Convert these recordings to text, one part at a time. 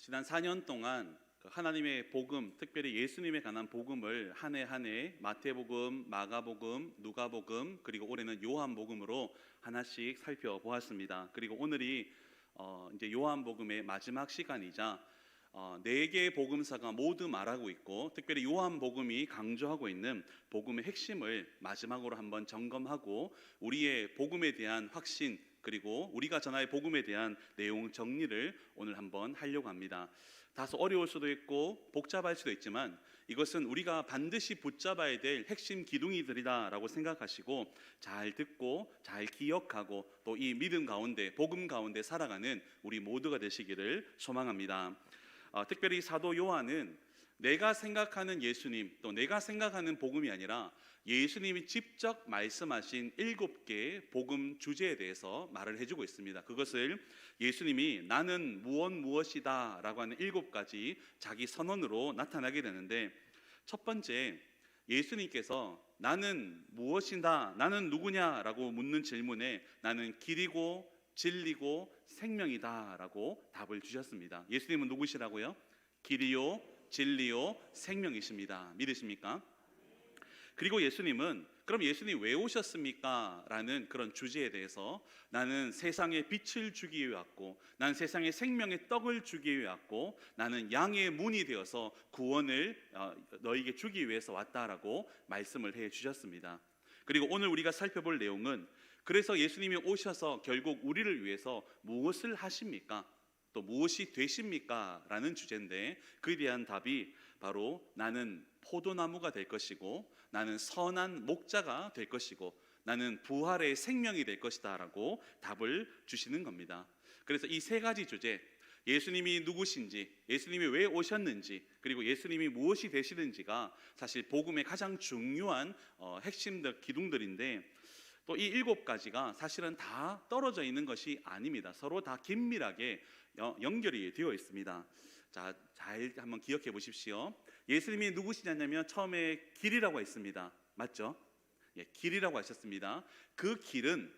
지난 4년 동안 그 하나님의 복음, 특별히 예수님에 관한 복음을 한 해 한 해 마태복음, 마가복음, 누가복음 그리고 올해는 요한복음으로 하나씩 살펴보았습니다. 그리고 오늘이 어, 이제 요한복음의 마지막 시간이자 어, 네 개의 복음사가 모두 말하고 있고 특별히 요한복음이 강조하고 있는 복음의 핵심을 마지막으로 한번 점검하고 우리의 복음에 대한 확신 그리고 우리가 전할 복음에 대한 내용 정리를 오늘 한번 하려고 합니다. 다소 어려울 수도 있고 복잡할 수도 있지만 이것은 우리가 반드시 붙잡아야 될 핵심 기둥이들이다라고 생각하시고 잘 듣고 잘 기억하고 또 이 믿음 가운데 복음 가운데 살아가는 우리 모두가 되시기를 소망합니다. 어, 특별히 사도 요한은 내가 생각하는 예수님 또 내가 생각하는 복음이 아니라 예수님이 직접 말씀하신 일곱 개의 복음 주제에 대해서 말을 해주고 있습니다. 그것을 예수님이 나는 무엇 무엇이다라고 하는 일곱 가지 자기 선언으로 나타나게 되는데 첫 번째 예수님께서 나는 무엇이다 나는 누구냐라고 묻는 질문에 나는 길이고 진리고 생명이다라고 답을 주셨습니다. 예수님은 누구시라고요? 길이요 진리요 생명이십니다. 믿으십니까? 그리고 예수님은 그럼 예수님 왜 오셨습니까? 라는 그런 주제에 대해서 나는 세상에 빛을 주기 위해 왔고 나는 세상에 생명의 떡을 주기 위해 왔고 나는 양의 문이 되어서 구원을 어, 너에게 주기 위해서 왔다라고 말씀을 해 주셨습니다. 그리고 오늘 우리가 살펴볼 내용은 그래서 예수님이 오셔서 결국 우리를 위해서 무엇을 하십니까? 또 무엇이 되십니까? 라는 주제인데 그에 대한 답이 바로 나는 포도나무가 될 것이고 나는 선한 목자가 될 것이고 나는 부활의 생명이 될 것이다라고 답을 주시는 겁니다. 그래서 이 세 가지 주제 예수님이 누구신지, 예수님이 왜 오셨는지, 그리고 예수님이 무엇이 되시는지가 사실 복음의 가장 중요한 어, 핵심들 기둥들인데 또 이 일곱 가지가 사실은 다 떨어져 있는 것이 아닙니다. 서로 다 긴밀하게 여- 연결이 되어 있습니다. 자, 잘 한번 기억해 보십시오. 예수님이 누구시냐면 처음에 길이라고 했습니다. 맞죠? 예, 길이라고 하셨습니다. 그 길은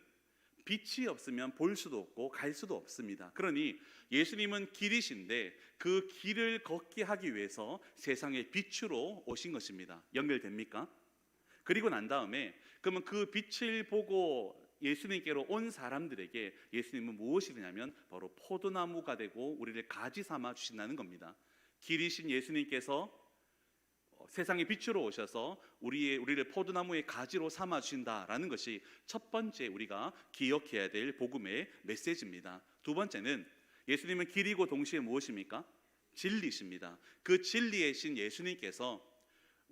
빛이 없으면 볼 수도 없고 갈 수도 없습니다. 그러니 예수님은 길이신데 그 길을 걷게 하기 위해서 세상의 빛으로 오신 것입니다. 연결됩니까? 그리고 난 다음에 그러면 그 빛을 보고 예수님께로 온 사람들에게 예수님은 무엇이 되냐면 바로 포도나무가 되고 우리를 가지 삼아 주신다는 겁니다. 길이신 예수님께서 어, 세상의 빛으로 오셔서 우리의 우리를 포도나무의 가지로 삼아 주신다라는 것이 첫 번째 우리가 기억해야 될 복음의 메시지입니다. 두 번째는 예수님은 길이고 동시에 무엇입니까? 진리십니다. 그 진리의 신 예수님께서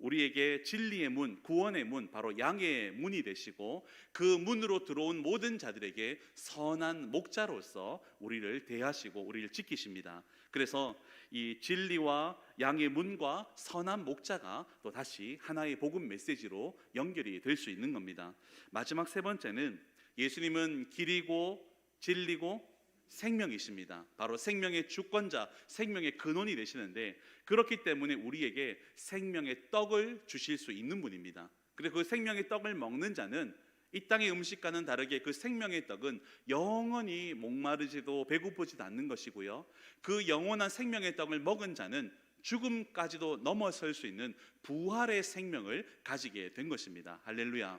우리에게 진리의 문, 구원의 문, 바로 양의 문이 되시고 그 문으로 들어온 모든 자들에게 선한 목자로서 우리를 대하시고 우리를 지키십니다. 그래서 이 진리와 양의 문과 선한 목자가 또 다시 하나의 복음 메시지로 연결이 될 수 있는 겁니다. 마지막 세 번째는 예수님은 길이고 진리고 생명이십니다. 바로 생명의 주권자, 생명의 근원이 되시는데 그렇기 때문에 우리에게 생명의 떡을 주실 수 있는 분입니다. 그래서 그 생명의 떡을 먹는 자는 이 땅의 음식과는 다르게 그 생명의 떡은 영원히 목마르지도 배고프지도 않는 것이고요. 그 영원한 생명의 떡을 먹은 자는 죽음까지도 넘어설 수 있는 부활의 생명을 가지게 된 것입니다. 할렐루야.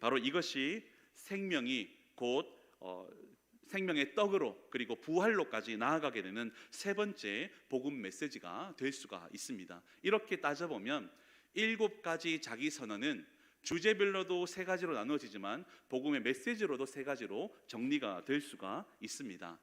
바로 이것이 생명이 곧 어, 생명의 떡으로 그리고 부활로까지 나아가게 되는 세 번째 복음 메시지가 될 수가 있습니다. 이렇게 따져보면 일곱 가지 자기 선언은 주제별로도 세 가지로 나누어지지만 복음의 메시지로도 세 가지로 정리가 될 수가 있습니다.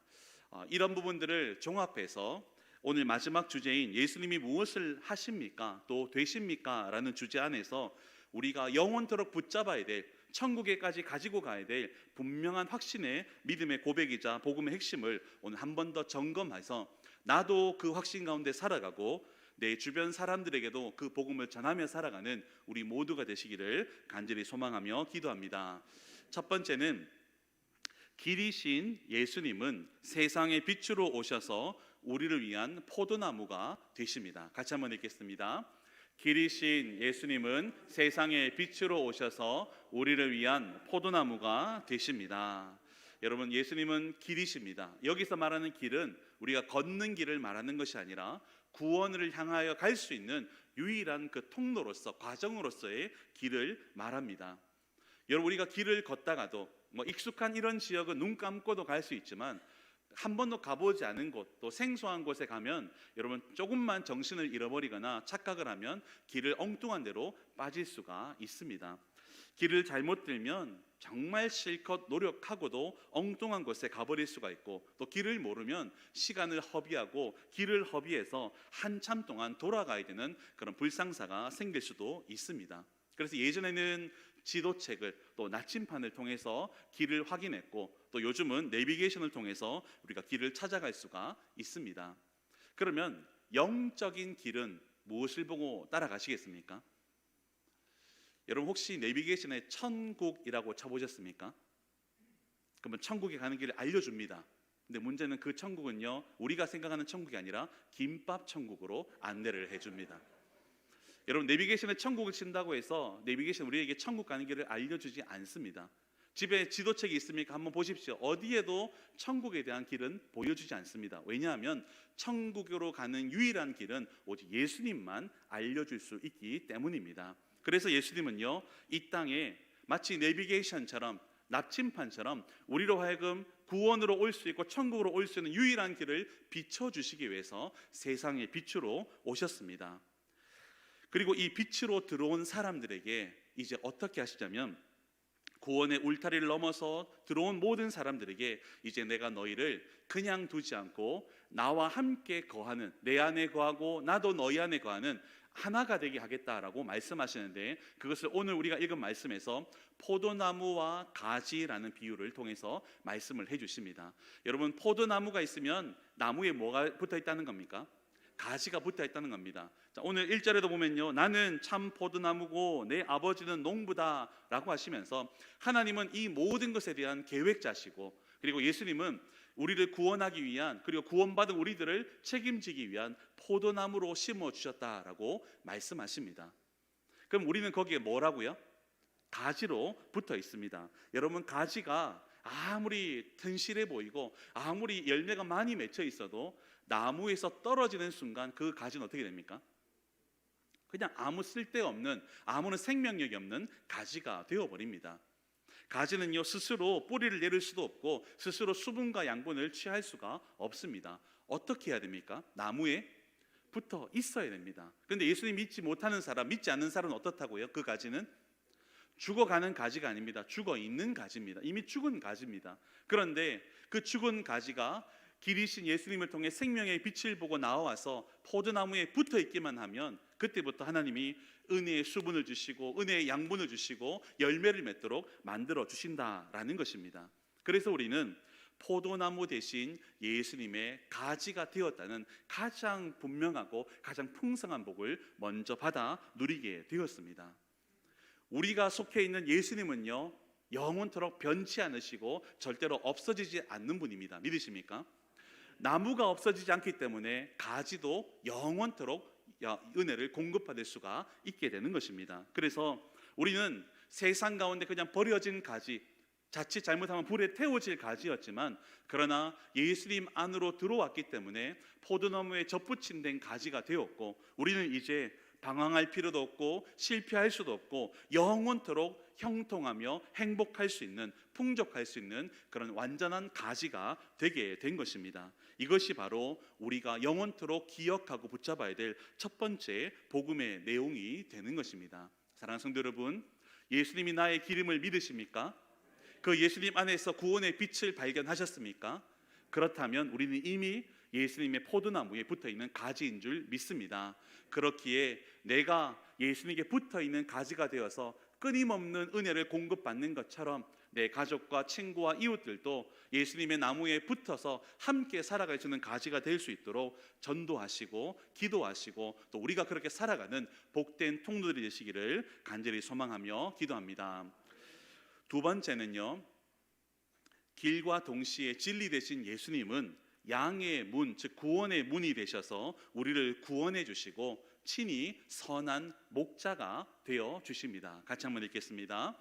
어, 이런 부분들을 종합해서 오늘 마지막 주제인 예수님이 무엇을 하십니까? 또 되십니까? 라는 주제 안에서 우리가 영원토록 붙잡아야 될 천국에까지 가지고 가야 될 분명한 확신의 믿음의 고백이자 복음의 핵심을 오늘 한 번 더 점검해서 나도 그 확신 가운데 살아가고 내 주변 사람들에게도 그 복음을 전하며 살아가는 우리 모두가 되시기를 간절히 소망하며 기도합니다. 첫 번째는 길이신 예수님은 세상의 빛으로 오셔서 우리를 위한 포도나무가 되십니다. 같이 한번 읽겠습니다. 길이신 예수님은 세상의 빛으로 오셔서 우리를 위한 포도나무가 되십니다. 여러분 예수님은 길이십니다. 여기서 말하는 길은 우리가 걷는 길을 말하는 것이 아니라 구원을 향하여 갈 수 있는 유일한 그 통로로서 과정으로서의 길을 말합니다. 여러분 우리가 길을 걷다가도 뭐 익숙한 이런 지역은 눈 감고도 갈 수 있지만 한 번도 가보지 않은 곳, 또 생소한 곳에 가면 여러분 조금만 정신을 잃어버리거나 착각을 하면 길을 엉뚱한 데로 빠질 수가 있습니다. 길을 잘못 들면 정말 실컷 노력하고도 엉뚱한 곳에 가버릴 수가 있고 또 길을 모르면 시간을 허비하고 길을 허비해서 한참 동안 돌아가야 되는 그런 불상사가 생길 수도 있습니다. 그래서 예전에는 지도책을 또 나침판을 통해서 길을 확인했고 또 요즘은 내비게이션을 통해서 우리가 길을 찾아갈 수가 있습니다. 그러면 영적인 길은 무엇을 보고 따라가시겠습니까? 여러분 혹시 내비게이션에 천국이라고 쳐보셨습니까? 그러면 천국에 가는 길을 알려줍니다. 근데 문제는 그 천국은요 우리가 생각하는 천국이 아니라 김밥 천국으로 안내를 해줍니다. 여러분 내비게이션에 천국을 친다고 해서 내비게이션 우리에게 천국 가는 길을 알려주지 않습니다. 집에 지도책이 있습니까? 한번 보십시오. 어디에도 천국에 대한 길은 보여주지 않습니다. 왜냐하면 천국으로 가는 유일한 길은 오직 예수님만 알려줄 수 있기 때문입니다. 그래서 예수님은요 이 땅에 마치 내비게이션처럼 납침판처럼 우리로 하여금 구원으로 올 수 있고 천국으로 올 수 있는 유일한 길을 비춰주시기 위해서 세상의 빛으로 오셨습니다. 그리고 이 빛으로 들어온 사람들에게 이제 어떻게 하시자면 구원의 울타리를 넘어서 들어온 모든 사람들에게 이제 내가 너희를 그냥 두지 않고 나와 함께 거하는 내 안에 거하고 나도 너희 안에 거하는 하나가 되게 하겠다라고 말씀하시는데 그것을 오늘 우리가 읽은 말씀에서 포도나무와 가지라는 비유를 통해서 말씀을 해 주십니다. 여러분 포도나무가 있으면 나무에 뭐가 붙어 있다는 겁니까? 가지가 붙어 있다는 겁니다. 자, 오늘 1절에도 보면요. 나는 참 포도나무고 내 아버지는 농부다 라고 하시면서 하나님은 이 모든 것에 대한 계획자시고 그리고 예수님은 우리를 구원하기 위한 그리고 구원받은 우리들을 책임지기 위한 포도나무로 심어 주셨다라고 말씀하십니다. 그럼 우리는 거기에 뭐라고요? 가지로 붙어 있습니다. 여러분 가지가 아무리 튼실해 보이고 아무리 열매가 많이 맺혀 있어도 나무에서 떨어지는 순간 그 가지는 어떻게 됩니까? 그냥 아무 쓸데없는 아무런 생명력이 없는 가지가 되어 버립니다. 가지는요 스스로 뿌리를 내릴 수도 없고 스스로 수분과 양분을 취할 수가 없습니다. 어떻게 해야 됩니까? 나무에 붙어 있어야 됩니다. 그런데 예수님 믿지 못하는 사람, 믿지 않는 사람은 어떻다고요? 그 가지는 죽어가는 가지가 아닙니다. 죽어 있는 가지입니다. 이미 죽은 가지입니다. 그런데 그 죽은 가지가 길이신 예수님을 통해 생명의 빛을 보고 나와서 포도나무에 붙어 있기만 하면 그때부터 하나님이 은혜의 수분을 주시고 은혜의 양분을 주시고 열매를 맺도록 만들어 주신다라는 것입니다. 그래서 우리는 포도나무 대신 예수님의 가지가 되었다는 가장 분명하고 가장 풍성한 복을 먼저 받아 누리게 되었습니다. 우리가 속해 있는 예수님은요 영원토록 변치 않으시고 절대로 없어지지 않는 분입니다. 믿으십니까? 나무가 없어지지 않기 때문에 가지도 영원토록 은혜를 공급받을 수가 있게 되는 것입니다. 그래서 우리는 세상 가운데 그냥 버려진 가지, 자칫 잘못하면 불에 태워질 가지였지만 그러나 예수님 안으로 들어왔기 때문에 포도나무에 접붙인 된 가지가 되었고 우리는 이제 방황할 필요도 없고 실패할 수도 없고 영원토록 형통하며 행복할 수 있는 풍족할 수 있는 그런 완전한 가지가 되게 된 것입니다. 이것이 바로 우리가 영원토록 기억하고 붙잡아야 될 첫 번째 복음의 내용이 되는 것입니다. 사랑하는 성도 여러분, 예수님이 나의 기름을 믿으십니까? 그 예수님 안에서 구원의 빛을 발견하셨습니까? 그렇다면 우리는 이미 예수님의 포도나무에 붙어 있는 가지인 줄 믿습니다. 그렇기에 내가 예수님께 붙어 있는 가지가 되어서 끊임없는 은혜를 공급받는 것처럼 내 가족과 친구와 이웃들도 예수님의 나무에 붙어서 함께 살아갈 수 있는 가지가 될 수 있도록 전도하시고 기도하시고 또 우리가 그렇게 살아가는 복된 통로들이 되시기를 간절히 소망하며 기도합니다. 두 번째는요. 길과 동시에 진리 되신 예수님은 양의 문, 즉 구원의 문이 되셔서 우리를 구원해 주시고 친히 선한 목자가 되어 주십니다. 같이 한번 읽겠습니다.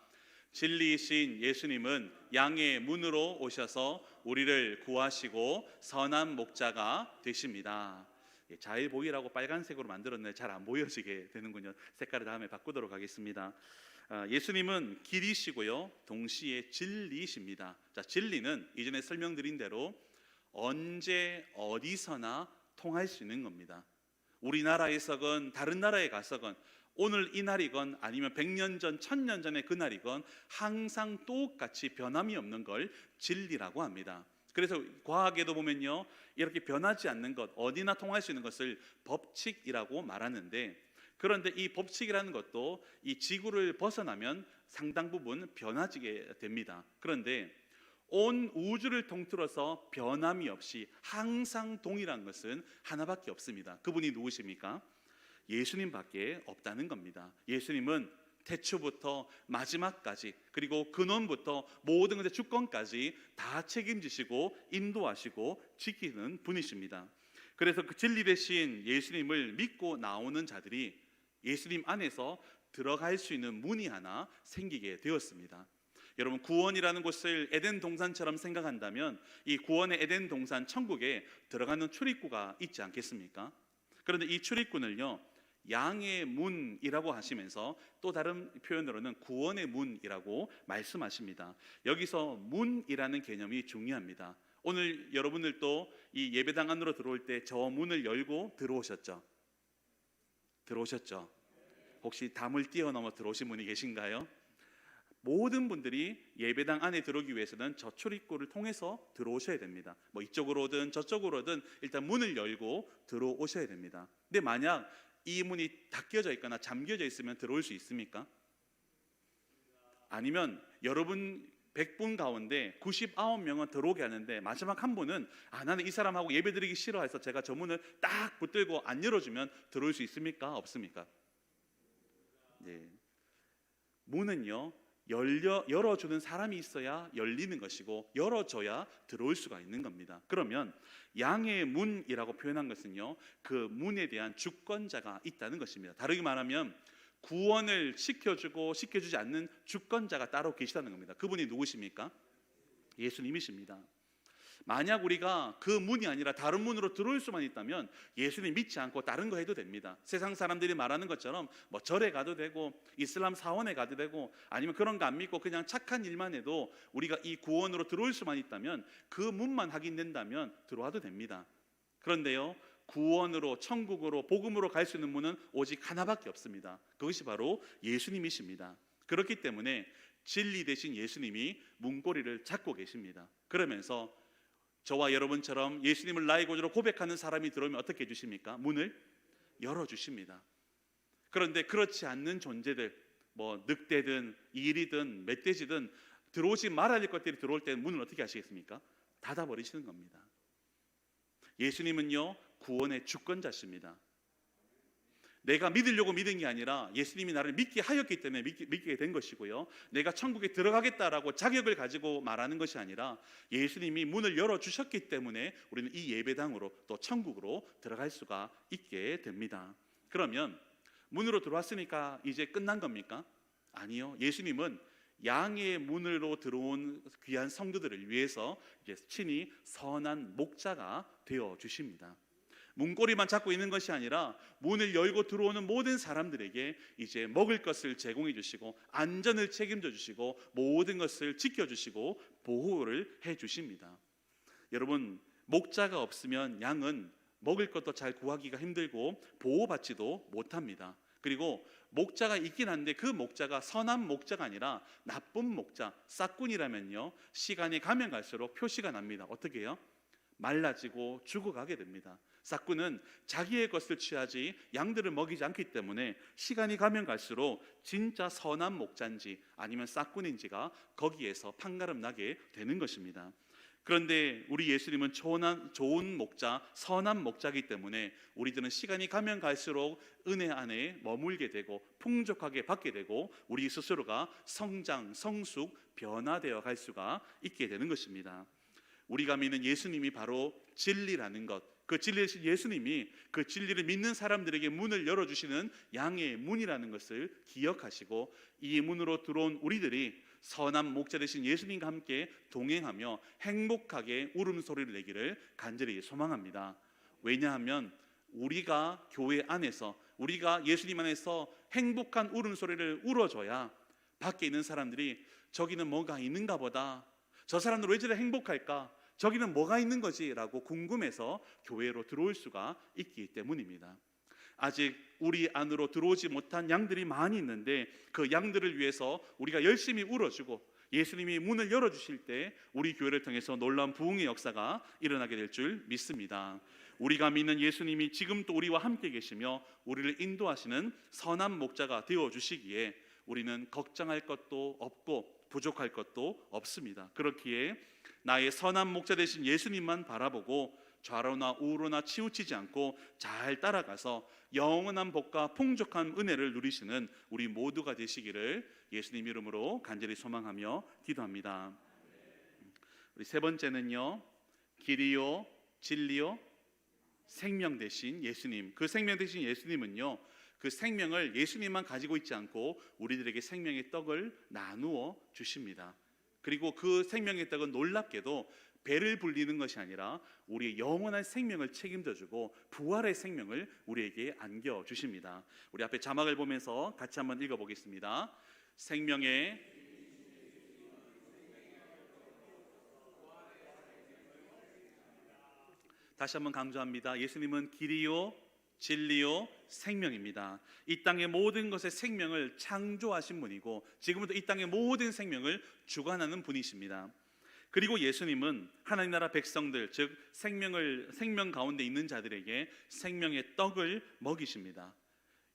진리이신 예수님은 양의 문으로 오셔서 우리를 구하시고 선한 목자가 되십니다. 예, 잘 보이라고 빨간색으로 만들었는데 잘 안 보여지게 되는군요. 색깔을 다음에 바꾸도록 하겠습니다. 아, 예수님은 길이시고요, 동시에 진리이십니다. 자, 진리는 이전에 설명드린 대로 언제 어디서나 통할 수 있는 겁니다. 우리나라에서건 다른 나라에 가서건 오늘 이 날이건 아니면 100년 전, 1000년 전의 그 날이건 항상 똑같이 변함이 없는 걸 진리라고 합니다. 그래서 과학에도 보면요. 이렇게 변하지 않는 것, 어디나 통할 수 있는 것을 법칙이라고 말하는데 그런데 이 법칙이라는 것도 이 지구를 벗어나면 상당 부분 변화지게 됩니다. 그런데 온 우주를 통틀어서 변함이 없이 항상 동일한 것은 하나밖에 없습니다. 그분이 누구십니까? 예수님밖에 없다는 겁니다. 예수님은 태초부터 마지막까지 그리고 근원부터 모든 것의 주권까지 다 책임지시고 인도하시고 지키는 분이십니다. 그래서 그 진리 대신 예수님을 믿고 나오는 자들이 예수님 안에서 들어갈 수 있는 문이 하나 생기게 되었습니다. 여러분 구원이라는 곳을 에덴 동산처럼 생각한다면 이 구원의 에덴 동산 천국에 들어가는 출입구가 있지 않겠습니까? 그런데 이 출입구는요 양의 문이라고 하시면서 또 다른 표현으로는 구원의 문이라고 말씀하십니다. 여기서 문이라는 개념이 중요합니다. 오늘 여러분들도 이 예배당 안으로 들어올 때 저 문을 열고 들어오셨죠? 들어오셨죠? 혹시 담을 뛰어넘어 들어오신 분이 계신가요? 모든 분들이 예배당 안에 들어오기 위해서는 저 출입구를 통해서 들어오셔야 됩니다. 뭐 이쪽으로든 저쪽으로든 일단 문을 열고 들어오셔야 됩니다. 근데 만약 이 문이 닫혀져 있거나 잠겨져 있으면 들어올 수 있습니까? 아니면 여러분 100분 가운데 99명은 들어오게 하는데 마지막 한 분은 아 나는 이 사람하고 예배드리기 싫어해서 제가 저 문을 딱 붙들고 안 열어주면 들어올 수 있습니까? 없습니까? 네. 문은요 열려 열어주는 사람이 있어야 열리는 것이고 열어줘야 들어올 수가 있는 겁니다. 그러면 양의 문이라고 표현한 것은요 그 문에 대한 주권자가 있다는 것입니다. 다르게 말하면 구원을 시켜주고 시켜주지 않는 주권자가 따로 계시다는 겁니다. 그분이 누구십니까? 예수님이십니다. 만약 우리가 그 문이 아니라 다른 문으로 들어올 수만 있다면 예수님 믿지 않고 다른 거 해도 됩니다. 세상 사람들이 말하는 것처럼 뭐 절에 가도 되고 이슬람 사원에 가도 되고 아니면 그런 거 안 믿고 그냥 착한 일만 해도 우리가 이 구원으로 들어올 수만 있다면 그 문만 확인된다면 들어와도 됩니다. 그런데요. 구원으로 천국으로 복음으로 갈 수 있는 문은 오직 하나밖에 없습니다. 그것이 바로 예수님이십니다. 그렇기 때문에 진리 대신 예수님이 문고리를 잡고 계십니다. 그러면서 저와 여러분처럼 예수님을 나의 구주로 고백하는 사람이 들어오면 어떻게 해주십니까? 문을 열어주십니다. 그런데 그렇지 않는 존재들, 뭐 늑대든 일이든 멧돼지든 들어오지 말아야 될 것들이 들어올 때는 문을 어떻게 하시겠습니까? 닫아버리시는 겁니다. 예수님은요 구원의 주권자십니다. 내가 믿으려고 믿은 게 아니라 예수님이 나를 믿게 하였기 때문에 믿게, 된 것이고요. 내가 천국에 들어가겠다라고 자격을 가지고 말하는 것이 아니라 예수님이 문을 열어 주셨기 때문에 우리는 이 예배당으로 또 천국으로 들어갈 수가 있게 됩니다. 그러면 문으로 들어왔으니까 이제 끝난 겁니까? 아니요. 예수님은 양의 문으로 들어온 귀한 성도들을 위해서 이제 친히 선한 목자가 되어 주십니다. 문고리만 잡고 있는 것이 아니라 문을 열고 들어오는 모든 사람들에게 이제 먹을 것을 제공해 주시고 안전을 책임져 주시고 모든 것을 지켜 주시고 보호를 해 주십니다. 여러분 목자가 없으면 양은 먹을 것도 잘 구하기가 힘들고 보호받지도 못합니다. 그리고 목자가 있긴 한데 그 목자가 선한 목자가 아니라 나쁜 목자, 싹군이라면요. 시간이 가면 갈수록 표시가 납니다. 어떻게 해요? 말라지고 죽어가게 됩니다. 싹군은 자기의 것을 취하지 양들을 먹이지 않기 때문에 시간이 가면 갈수록 진짜 선한 목자인지 아니면 싹군인지가 거기에서 판가름 나게 되는 것입니다. 그런데 우리 예수님은 좋은, 좋은 목자, 선한 목자이기 때문에 우리들은 시간이 가면 갈수록 은혜 안에 머물게 되고 풍족하게 받게 되고 우리 스스로가 성장, 성숙, 변화되어 갈 수가 있게 되는 것입니다. 우리가 믿는 예수님이 바로 진리라는 것, 그 진리신 예수님이 그 진리를 믿는 사람들에게 문을 열어주시는 양의 문이라는 것을 기억하시고 이 문으로 들어온 우리들이 선한 목자 되신 예수님과 함께 동행하며 행복하게 울음소리를 내기를 간절히 소망합니다. 왜냐하면 우리가 교회 안에서 우리가 예수님 안에서 행복한 울음소리를 울어줘야 밖에 있는 사람들이 저기는 뭐가 있는가 보다. 저 사람들 왜 저래 행복할까? 저기는 뭐가 있는 거지라고 궁금해서 교회로 들어올 수가 있기 때문입니다. 아직 우리 안으로 들어오지 못한 양들이 많이 있는데 그 양들을 위해서 우리가 열심히 울어주고 예수님이 문을 열어주실 때 우리 교회를 통해서 놀라운 부흥의 역사가 일어나게 될 줄 믿습니다. 우리가 믿는 예수님이 지금 또 우리와 함께 계시며 우리를 인도하시는 선한 목자가 되어 주시기에 우리는 걱정할 것도 없고 부족할 것도 없습니다. 그렇기에 나의 선한 목자 되신 예수님만 바라보고 좌로나 우로나 치우치지 않고 잘 따라가서 영원한 복과 풍족한 은혜를 누리시는 우리 모두가 되시기를 예수님 이름으로 간절히 소망하며 기도합니다. 우리 세 번째는요. 길이요, 진리요, 생명 대신 예수님. 그 생명 대신 예수님은요. 그 생명을 예수님만 가지고 있지 않고 우리들에게 생명의 떡을 나누어 주십니다. 그리고 그 생명의 떡은 놀랍게도 배를 불리는 것이 아니라 우리의 영원한 생명을 책임져 주고 부활의 생명을 우리에게 안겨 주십니다. 우리 앞에 자막을 보면서 같이 한번 읽어 보겠습니다. 생명의 다시 한번 강조합니다. 예수님은 길이요, 진리요, 생명입니다. 이 땅의 모든 것의 생명을 창조하신 분이고 지금부터 이 땅의 모든 생명을 주관하는 분이십니다. 그리고 예수님은 하나님 나라 백성들 즉 생명을 생명 가운데 있는 자들에게 생명의 떡을 먹이십니다.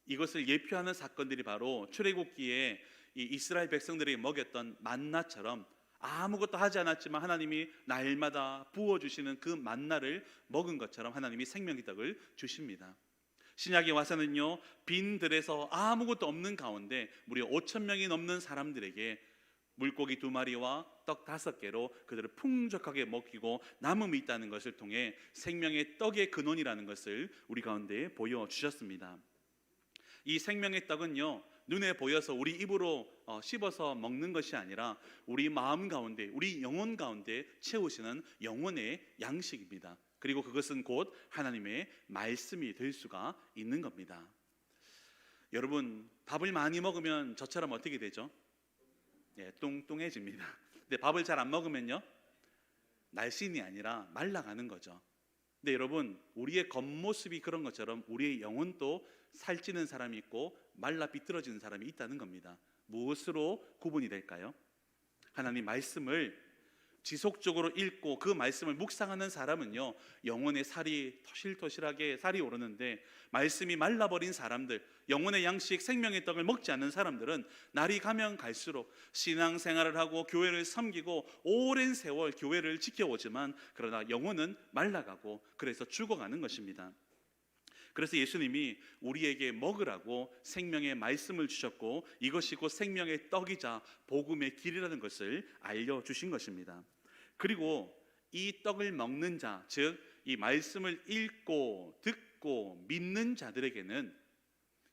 이것을 예표하는 사건들이 바로 출애굽기에 이 이스라엘 백성들에게 먹였던 만나처럼 아무것도 하지 않았지만 하나님이 날마다 부어 주시는 그 만나를 먹은 것처럼 하나님이 생명의 떡을 주십니다. 신약에 와서는요 빈 들에서 아무것도 없는 가운데 무려 5천 명이 넘는 사람들에게 물고기 두 마리와 떡 다섯 개로 그들을 풍족하게 먹이고 남음이 있다는 것을 통해 생명의 떡의 근원이라는 것을 우리 가운데 보여 주셨습니다. 이 생명의 떡은요 눈에 보여서 우리 입으로 어, 씹어서 먹는 것이 아니라 우리 마음 가운데 우리 영혼 가운데 채우시는 영혼의 양식입니다. 그리고 그것은 곧 하나님의 말씀이 될 수가 있는 겁니다. 여러분 밥을 많이 먹으면 저처럼 어떻게 되죠? 예, 뚱뚱해집니다. 근데 밥을 잘 안 먹으면요 날씬이 아니라 말라가는 거죠. 근데 여러분 우리의 겉모습이 그런 것처럼 우리의 영혼도 살찌는 사람이 있고 말라 비틀어지는 사람이 있다는 겁니다. 무엇으로 구분이 될까요? 하나님 말씀을 지속적으로 읽고 그 말씀을 묵상하는 사람은요 영혼의 살이 토실토실하게 살이 오르는데 말씀이 말라버린 사람들 영혼의 양식 생명의 떡을 먹지 않는 사람들은 날이 가면 갈수록 신앙생활을 하고 교회를 섬기고 오랜 세월 교회를 지켜오지만 그러나 영혼은 말라가고 그래서 죽어가는 것입니다. 그래서 예수님이 우리에게 먹으라고 생명의 말씀을 주셨고 이것이 곧 생명의 떡이자 복음의 길이라는 것을 알려 주신 것입니다. 그리고 이 떡을 먹는 자, 즉 이 말씀을 읽고 듣고 믿는 자들에게는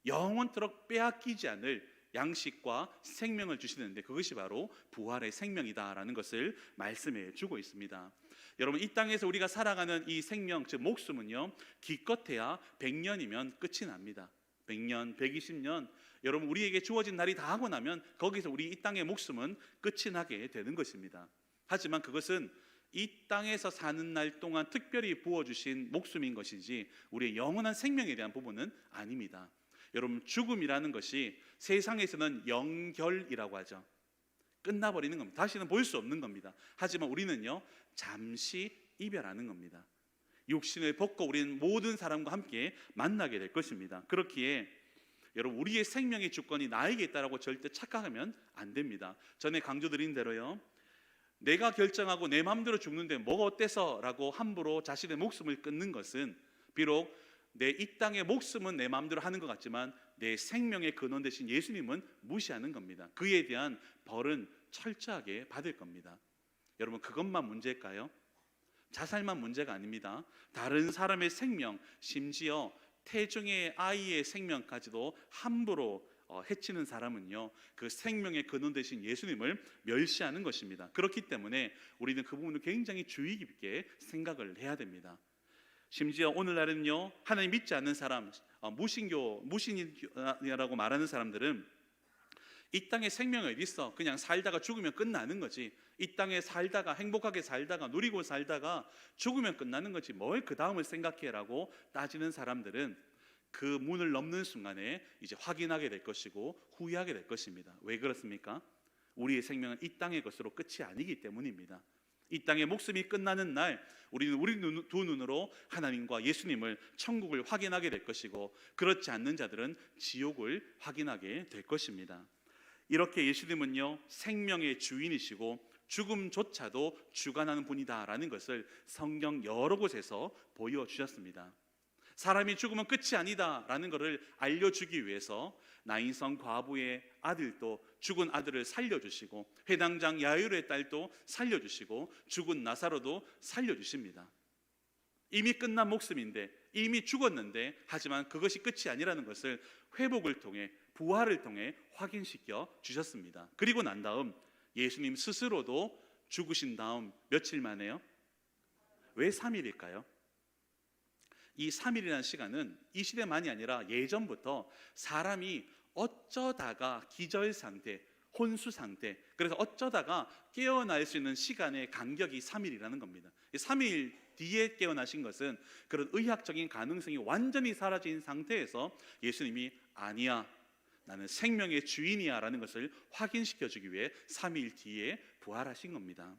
영원토록 빼앗기지 않을 양식과 생명을 주시는데 그것이 바로 부활의 생명이다라는 것을 말씀해 주고 있습니다. 여러분 이 땅에서 우리가 살아가는 이 생명 즉 목숨은요 기껏해야 100년이면 끝이 납니다. 100년, 120년 여러분 우리에게 주어진 날이 다 하고 나면 거기서 우리 이 땅의 목숨은 끝이 나게 되는 것입니다. 하지만 그것은 이 땅에서 사는 날 동안 특별히 부어 주신 목숨인 것이지 우리의 영원한 생명에 대한 부분은 아닙니다. 여러분 죽음이라는 것이 세상에서는 영결이라고 하죠. 끝나버리는 겁니다. 다시는 볼 수 없는 겁니다. 하지만 우리는요 잠시 이별하는 겁니다. 육신을 벗고 우리는 모든 사람과 함께 만나게 될 것입니다. 그렇기에 여러분 우리의 생명의 주권이 나에게 있다라고 절대 착각하면 안 됩니다. 전에 강조드린 대로요. 내가 결정하고 내 마음대로 죽는데 뭐가 어때서라고 함부로 자신의 목숨을 끊는 것은 비록 내 이 땅의 목숨은 내 마음대로 하는 것 같지만 내 생명의 근원 대신 예수님은 무시하는 겁니다. 그에 대한 벌은 철저하게 받을 겁니다. 여러분 그것만 문제일까요? 자살만 문제가 아닙니다. 다른 사람의 생명, 심지어 태중의 아이의 생명까지도 함부로 어, 해치는 사람은요 그 생명의 근원 되신 예수님을 멸시하는 것입니다. 그렇기 때문에 우리는 그 부분을 굉장히 주의 깊게 생각을 해야 됩니다. 심지어 오늘날은요 하나님 믿지 않는 사람 어, 무신교 무신이라고 말하는 사람들은 이 땅에 생명이 어디 있어? 그냥 살다가 죽으면 끝나는 거지. 이 땅에 살다가 행복하게 살다가 누리고 살다가 죽으면 끝나는 거지. 뭘 그 다음을 생각해라고 따지는 사람들은 그 문을 넘는 순간에 이제 확인하게 될 것이고 후회하게 될 것입니다. 왜 그렇습니까? 우리의 생명은 이 땅의 것으로 끝이 아니기 때문입니다. 이 땅의 목숨이 끝나는 날 우리는 우리 눈- 두 눈으로 하나님과 예수님을 천국을 확인하게 될 것이고 그렇지 않는 자들은 지옥을 확인하게 될 것입니다. 이렇게 예수님은요 생명의 주인이시고 죽음조차도 주관하는 분이다라는 것을 성경 여러 곳에서 보여주셨습니다. 사람이 죽으면 끝이 아니다라는 것을 알려주기 위해서 나인성 과부의 아들도 죽은 아들을 살려주시고 회당장 야유의 딸도 살려주시고 죽은 나사로도 살려주십니다. 이미 끝난 목숨인데 이미 죽었는데 하지만 그것이 끝이 아니라는 것을 회복을 통해 부활을 통해 확인시켜 주셨습니다. 그리고 난 다음 예수님 스스로도 죽으신 다음 며칠 만에요? 왜 3일일까요? 이 3일이라는 시간은 이 시대만이 아니라 예전부터 사람이 어쩌다가 기절 상태, 혼수 상태, 그래서 어쩌다가 깨어날 수 있는 시간의 간격이 3일이라는 겁니다. 3일 뒤에 깨어나신 것은 그런 의학적인 가능성이 완전히 사라진 상태에서 예수님이 아니야. 나는 생명의 주인이야라는 것을 확인시켜 주기 위해 3일 뒤에 부활하신 겁니다.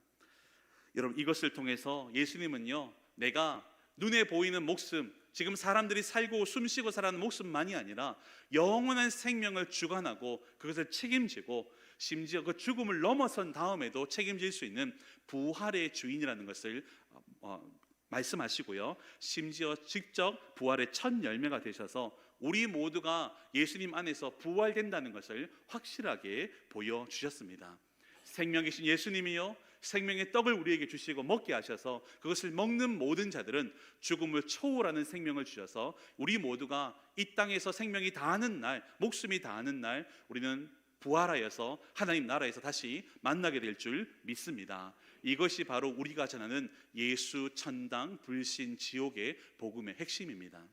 여러분 이것을 통해서 예수님은요. 내가 눈에 보이는 목숨, 지금 사람들이 살고 숨쉬고 살아는 목숨만이 아니라 영원한 생명을 주관하고 그것을 책임지고 심지어 그 죽음을 넘어선 다음에도 책임질 수 있는 부활의 주인이라는 것을 어, 어, 말씀하시고요. 심지어 직접 부활의 첫 열매가 되셔서 우리 모두가 예수님 안에서 부활된다는 것을 확실하게 보여 주셨습니다. 생명이신 예수님이요 생명의 떡을 우리에게 주시고 먹게 하셔서 그것을 먹는 모든 자들은 죽음을 초월하는 생명을 주셔서 우리 모두가 이 땅에서 생명이 다하는 날, 목숨이 다하는 날 우리는 부활하여서 하나님 나라에서 다시 만나게 될 줄 믿습니다. 이것이 바로 우리가 전하는 예수 천당 불신 지옥의 복음의 핵심입니다.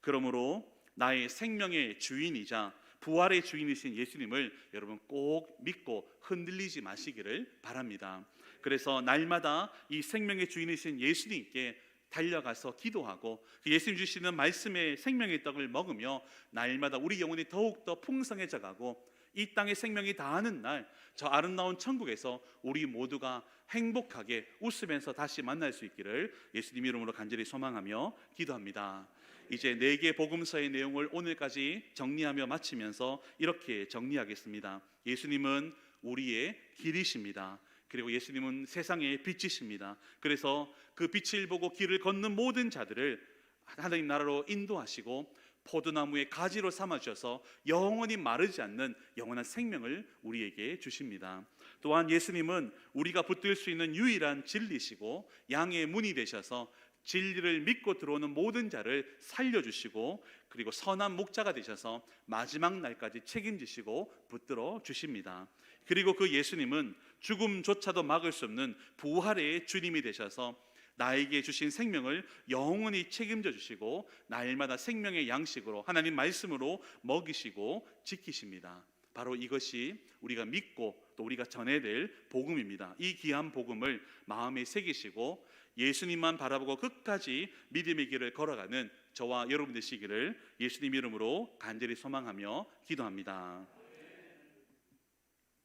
그러므로 나의 생명의 주인이자 부활의 주인이신 예수님을 여러분 꼭 믿고 흔들리지 마시기를 바랍니다. 그래서 날마다 이 생명의 주인이신 예수님께 달려가서 기도하고 그 예수님 주시는 말씀의 생명의 떡을 먹으며 날마다 우리 영혼이 더욱더 풍성해져 가고 이 땅의 생명이 다하는 날 저 아름다운 천국에서 우리 모두가 행복하게 웃으면서 다시 만날 수 있기를 예수님 이름으로 간절히 소망하며 기도합니다. 이제 네 개 복음서의 내용을 오늘까지 정리하며 마치면서 이렇게 정리하겠습니다. 예수님은 우리의 길이십니다. 그리고 예수님은 세상의 빛이십니다. 그래서 그 빛을 보고 길을 걷는 모든 자들을 하나님 나라로 인도하시고 포도나무의 가지로 삼아 주셔서 영원히 마르지 않는 영원한 생명을 우리에게 주십니다. 또한 예수님은 우리가 붙들 수 있는 유일한 진리시고 양의 문이 되셔서 진리를 믿고 들어오는 모든 자를 살려주시고 그리고 선한 목자가 되셔서 마지막 날까지 책임지시고 붙들어 주십니다. 그리고 그 예수님은 죽음조차도 막을 수 없는 부활의 주님이 되셔서 나에게 주신 생명을 영원히 책임져 주시고 날마다 생명의 양식으로 하나님 말씀으로 먹이시고 지키십니다. 바로 이것이 우리가 믿고 또 우리가 전해야 될 복음입니다. 이 귀한 복음을 마음에 새기시고 예수님만 바라보고 끝까지 믿음의 길을 걸어가는 저와 여러분 되시기를 예수님 이름으로 간절히 소망하며 기도합니다.